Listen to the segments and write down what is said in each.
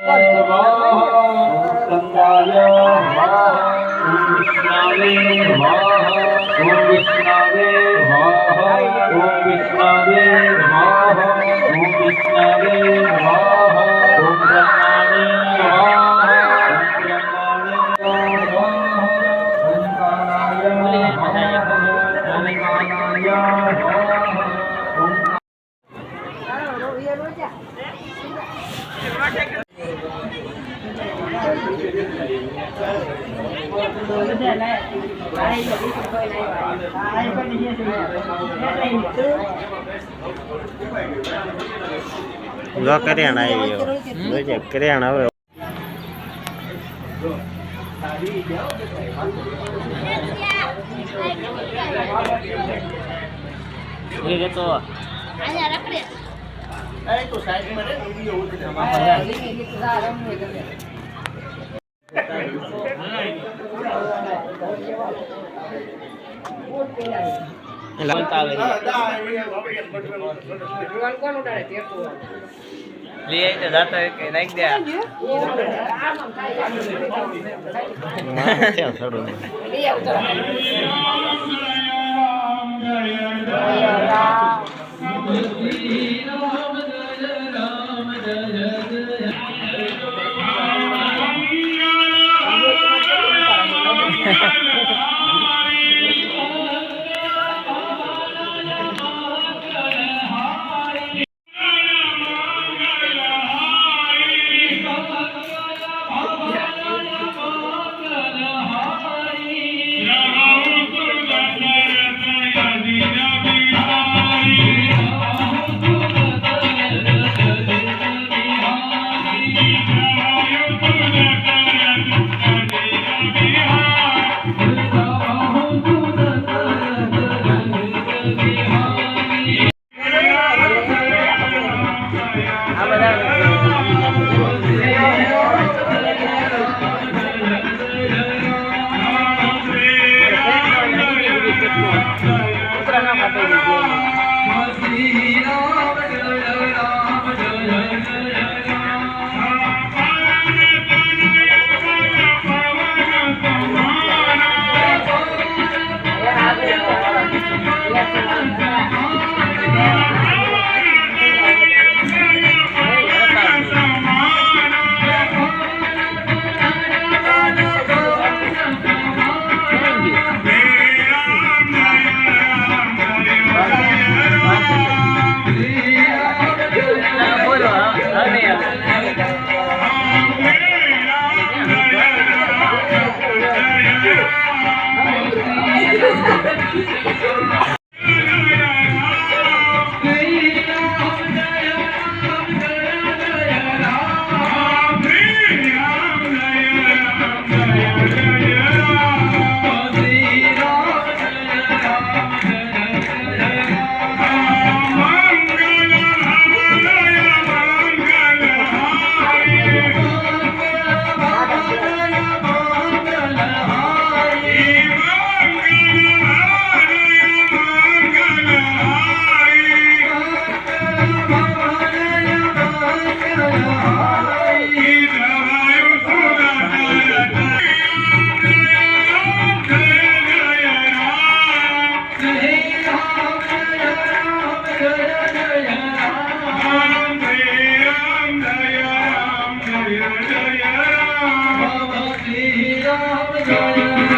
વિષ્ણાવે નમઃ ઓમ વિષ્ણાવે નમઃ જો કરિયાણા આવી ગયો જોજે કરિયાણા હવે એ તો બોલતા આવે લે તો જાતા કે નાખ દે છે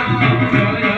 Olha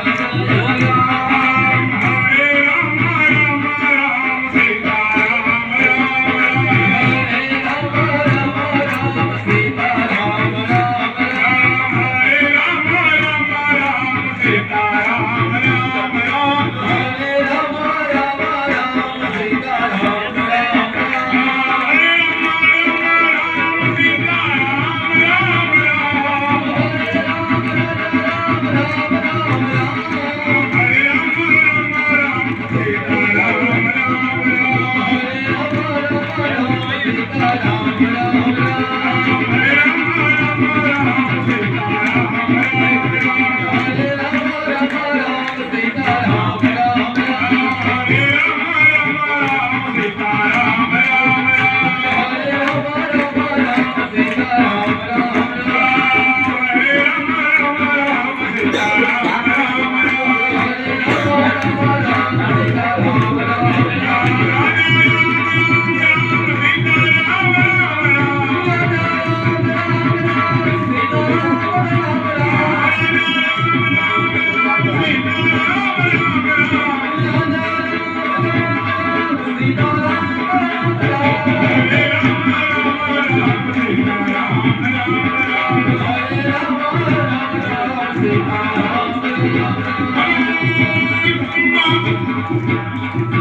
mamma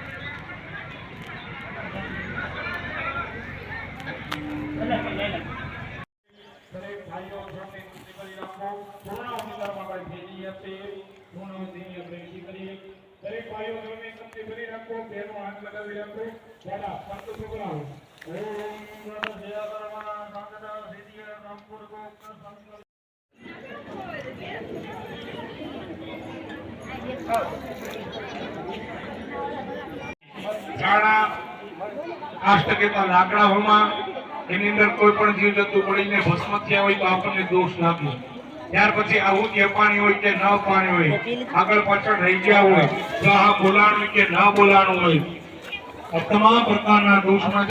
બેનો લગાવી લાકડાઓમાં એની અંદર કોઈ પણ જીવજંતુ પડીને ભસ્મ થયા હોય તો આપણને દોષ લાગે. ત્યાર પછી આવું કે પાણી હોય કે ન પાણી હોય, આગળ પાછળ રહી ગયા હોય, તો આ બોલાણું કે ન બોલાણું હોય આ તમામ પ્રકારના દોષમાં